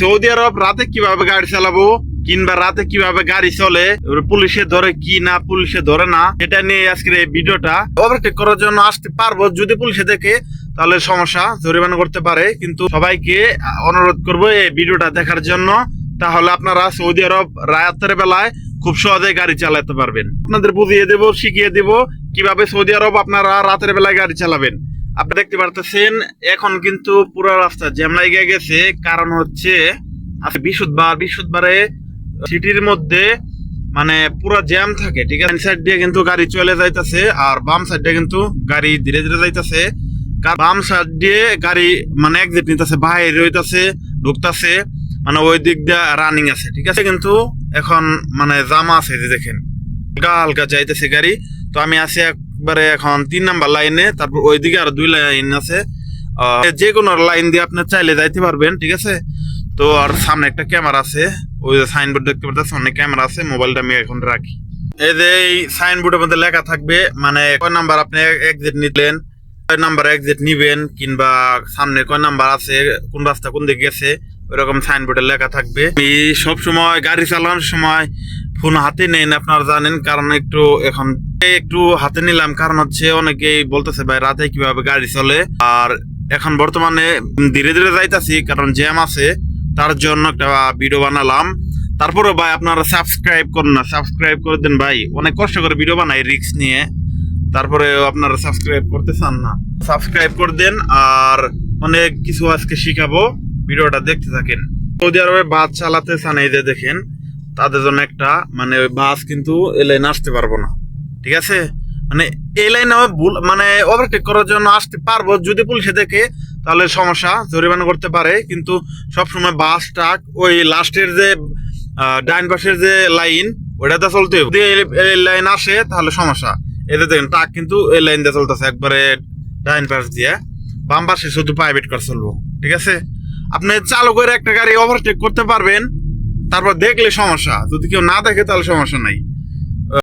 Saudi আরব রাতে কীভাবে গাড়ি চালাবো কিংবা রাতে কীভাবে গাড়ি চলে পুলিশে ধরে কি না, পুলিশে ধরে না এটা নিয়ে আজকের এই ভিডিওটা ওভারটেক করার জন্য আসতে পারব। যদি পুলিশে দেখে, তাহলে সমস্যা, জরিমানা করতে পারে। কিন্তু সবাইকে অনুরোধ করব এই ভিডিওটা দেখার জন্য, তাহলে আপনারা সৌদি আরব রাতের বেলায় খুব সহজে গাড়ি চালাতে পারবেন। আপনাদের বুঝিয়ে দেবো, শিখিয়ে দেবো কীভাবে সৌদি আরব আপনারা রাতের বেলায় গাড়ি চালাবেন। আপনি দেখতে পারতেছেন, এখন কিন্তু পুরো রাস্তা জ্যাম লাগিয়ে গেছে। কারণ হচ্ছে, আজকে বৃহস্পতিবার বৃহস্পতিবারে সিটির মধ্যে মানে পুরো জ্যাম থাকে, ঠিক আছে? সাইড দিয়ে কিন্তু গাড়ি চলে যাইতেছে আর বাম সাইড দিয়ে কিন্তু গাড়ি ধীরে ধীরে যাইতেছে। বাম সাইড দিয়ে গাড়ি মানে এক্সিট নিতেছে, বাইরে হইতাছে, ঢুকতাছে মানে ওই দিক দিয়ে রানিং আছে, ঠিক আছে? কিন্তু এখন মানে জামা আছে যে দেখেন। হালকা হালকা যাইতেছে গাড়ি। তো আমি আছি একবারে এখন তিন নাম্বার লাইনে, তারপর ওইদিকে আরও দুই লাইন আছে। যে কোনো লাইন দিয়ে আপনি চাইলে যাইতে পারবেন, ঠিক আছে? তো আর সামনে একটা ক্যামেরা আছে, ওই যে সাইনবোর্ড দেখতে পাচ্ছেন সামনে ক্যামেরা আছে, মোবাইলটা আমি এখন রাখি। এই যে এই সাইনবোর্ডের মধ্যে লেখা থাকবে মানে কয় নাম্বার আপনি এক্সিট নিলেন, কয় নাম্বার এক্সিট নিবেন, কিংবা সামনে কয় নাম্বার আছে, কোন রাস্তা কোন দিকে গেছে, ওইরকম সাইনবোর্ডে লেখা থাকবে। আমি সব সময় গাড়ি চালানোর সময় ফোন হাতে নেন আপনারা জানেন, কারণ একটু এখন একটু হাতে নিলাম, কারণ হচ্ছে অনেকেই বলতেছে, ভাই, রাতে কীভাবে গাড়ি চলে? আর এখন বর্তমানে ধীরে ধীরে যাইতাছি, কারণ জ্যাম আছে, তার জন্য একটা ভিডিও বানালাম। তারপরে ভাই, আপনারা সাবস্ক্রাইব করুন না সাবস্ক্রাইব করে দেন ভাই। অনেক কষ্ট করে ভিডিও বানাই রিক্স নিয়ে। তারপরে আপনারা সাবস্ক্রাইব করতে চান না। সাবস্ক্রাইব করে দেন, আর অনেক কিছু আজকে শিখাবো ভিডিওটা দেখতে থাকেন। সৌদি আরবে বাস চালাতে চান, এই যে দেখেন, তাদের জন্য একটা মানে ওই বাস কিন্তু এই লাইনে আসতে পারব না। ঠিক আছে? মানে এই লাইনে ভুল মানে ওভারটেক করার জন্য আসতে পারব, যদি পুলিশে দেখে, তাহলে সমস্যা, জরিমানা করতে পারে, কিন্তু সবসময় বাস ট্রাক ওই লাস্টের যে ডাইন পাশের যে লাইন, ওইটাতে চলতে এই লাইন আসে, তাহলে সমস্যা। এতে দেখেন ট্রাক কিন্তু এই লাইন দিয়ে চলতেছে, একবারে ডাইন পাশ দিয়ে। বাম পাশে শুধু প্রাইভেট কার চলবো, ঠিক আছে? আপনি চালু করে একটা গাড়ি ওভারটেক করতে পারবেন, তারপর দেখলে সমস্যা। যদি কেউ না দেখে, তাহলে সমস্যা নাই।